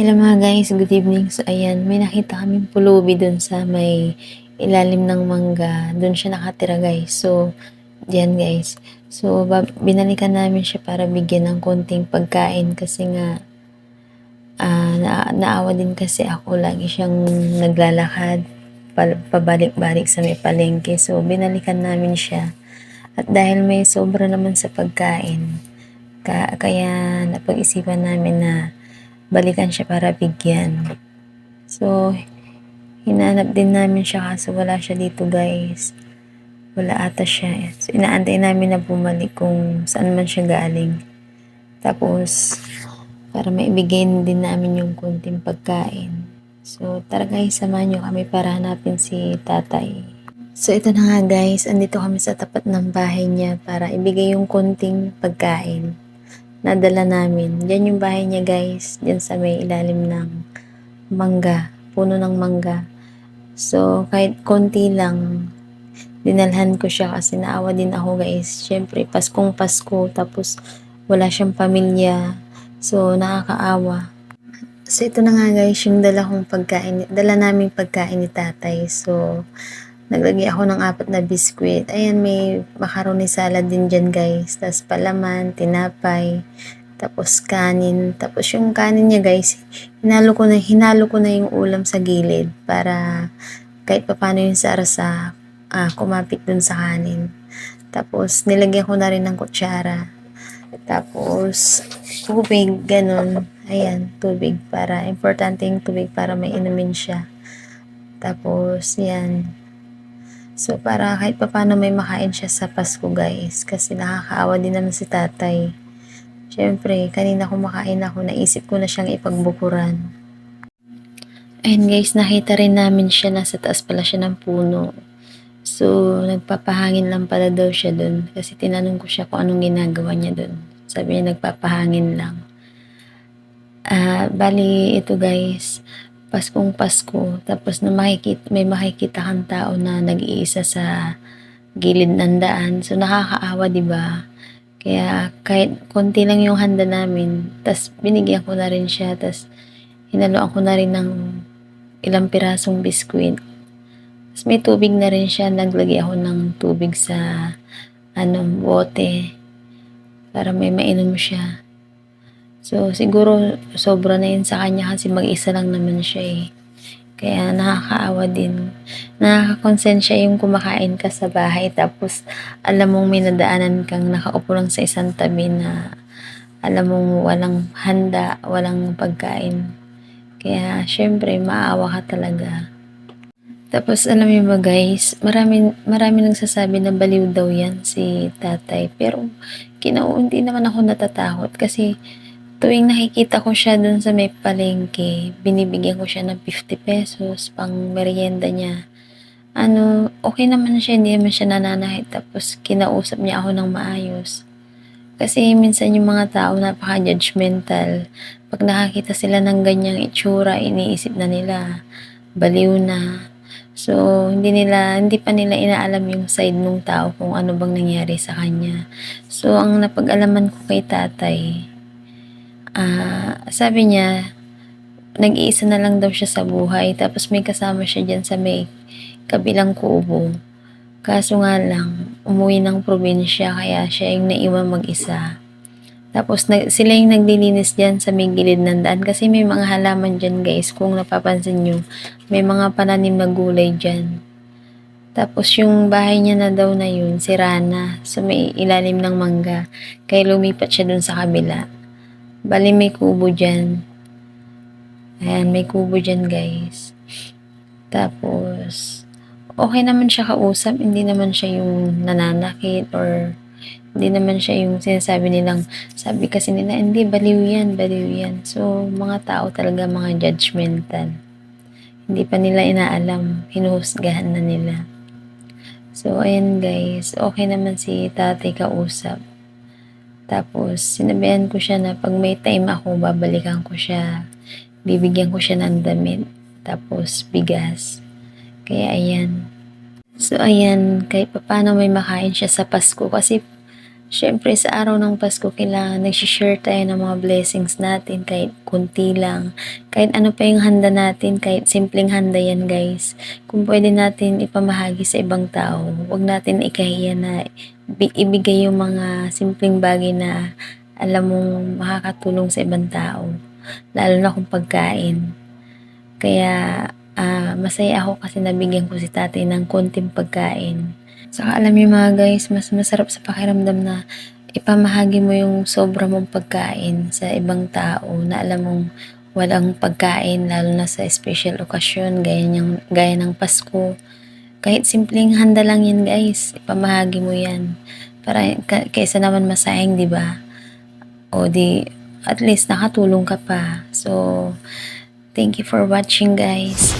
Hello mga guys, good evening. So ayan, may nakita kaming pulubi dun sa may ilalim ng mangga. Dun siya nakatira guys. So, diyan guys. So, binalikan namin siya para bigyan ng konting pagkain kasi nga ah, na- naawa din kasi ako. Lagi siyang naglalakad pa- pabalik-balik sa may palengke. So, binalikan namin siya. At dahil may sobra naman sa pagkain, ka- kaya napag-isipan namin na balikan siya para bigyan. So, hinanap din namin siya kaso wala siya dito guys. Wala ata siya. So, inaantay namin na bumalik kung saan man siya galing. Tapos, para maibigay din namin yung konting pagkain. So, tara guys, samahan nyo kami para hanapin si tatay. So, ito na nga guys, andito kami sa tapat ng bahay niya para ibigay yung konting pagkain nadala namin. Diyan yung bahay niya guys. Diyan sa may ilalim ng mangga. Puno ng mangga. So, kahit konti lang, dinalhan ko siya kasi naawa din ako guys. Siyempre, Paskong Pasko. Tapos, wala siyang pamilya. So, nakakaawa. So, ito na nga guys, yung dala kong pagkain. Dala namin pagkain ni tatay. So, naglagay ako ng apat na biskwit. Ayan, may macaroni salad din dyan guys. Tapos palaman, tinapay, tapos kanin. Tapos yung kanin niya guys, hinalo ko na, hinalo ko na yung ulam sa gilid para kahit papano yung sarsa ah, kumapit dun sa kanin. Tapos nilagyan ko na rin ng kutsara. Tapos tubig, ganun. Ayan, tubig para, importante yung tubig para may inumin siya. Tapos, yan, So, para kahit papano may makain siya sa Pasko, guys. Kasi nakakaawa din naman si tatay. Siyempre, kanina kumakain ako, naisip ko na siyang ipagbukuran. Ayun guys, nakita rin namin siya, nasa taas pala siya ng puno. So, nagpapahangin lang pala daw siya dun. Kasi tinanong ko siya kung anong ginagawa niya dun. Sabi niya, nagpapahangin lang. Ah, bali, ito guys, Paskong Pasko, tapos na makikita, may makikita kang tao na nag-iisa sa gilid ng daan. So, nakakaawa, di ba? Kaya, kahit konti lang yung handa namin, tas binigyan ko na rin siya, tas hinaluan ko na rin ng ilang pirasong biskwit. Tas may tubig na rin siya, naglagay ako ng tubig sa ano, bote para may mainom siya. So, siguro sobra na yun sa kanya kasi mag-isa lang naman siya eh. Kaya nakakaawa din. Nakakakonsensya yung kumakain ka sa bahay tapos alam mong may nadaanan kang nakaupo lang sa isang tabi na alam mong walang handa, walang pagkain. Kaya syempre maawa ka talaga. Tapos alam niyo ba guys, marami, marami nagsasabi na baliw daw yan si tatay. Pero kinauunti naman ako natatakot kasi tuwing nakikita ko siya dun sa may palengke, binibigyan ko siya ng 50 pesos pang merienda niya. Ano, okay naman siya, hindi naman siya nananahit. Tapos, kinausap niya ako ng maayos. Kasi minsan yung mga tao napaka-judgmental. Pag nakakita sila ng ganyang itsura, iniisip na nila, baliw na. So, hindi nila, hindi pa nila inaalam yung side ng tao kung ano bang nangyari sa kanya. So, ang napag-alaman ko kay tatay, ah, sabi niya, nag-iisa na lang daw siya sa buhay. Tapos may kasama siya dyan sa may kabilang kubo. Kaso nga lang, umuwi ng probinsya kaya siya yung naiwan mag-isa. Tapos nag, sila yung naglilinis dyan sa may gilid ng daan kasi may mga halaman dyan guys. Kung napapansin nyo, may mga pananim na gulay dyan. Tapos yung bahay niya na daw na yun, si Rana, sa may ilalim ng mangga. Kaya lumipat siya dun sa kabila. Bali may kubo dyan. Ayan, may kubo dyan guys. Tapos, okay naman siya kausap. Hindi naman siya yung nananakit or hindi naman siya yung sinasabi nilang, sabi kasi nila, hindi, baliw yan, baliw yan. So, mga tao talaga mga judgmental. Hindi pa nila inaalam, hinuhusgahan na nila. So, ayan guys, okay naman si tatay kausap. Tapos, sinabihan ko siya na pag may time ako, babalikan ko siya. Bibigyan ko siya ng damit. Tapos, bigas. Kaya, ayan. So, ayan, kahit paano may makain siya sa Pasko. Kasi, syempre sa araw ng Pasko kailangan nag-share tayo ng mga blessings natin kahit kunti lang. Kahit ano pa yung handa natin, kahit simpleng handa yan guys. Kung pwede natin ipamahagi sa ibang tao, huwag natin ikahiya na bi- ibigay yung mga simpleng bagay na alam mong makakatulong sa ibang tao. Lalo na kung pagkain. Kaya ah, masaya ako kasi nabigyan ko si tatay ng konting pagkain. Saka alam niyo mga guys, mas masarap sa pakiramdam na ipamahagi mo yung sobra mong pagkain sa ibang tao na alam mong walang pagkain lalo na sa special occasion gaya, niyang, gaya ng Pasko. Kahit simpleng handa lang yan guys, ipamahagi mo yan. Para ka, kaysa naman masayang, di ba? O di, at least nakatulong ka pa. So, thank you for watching guys.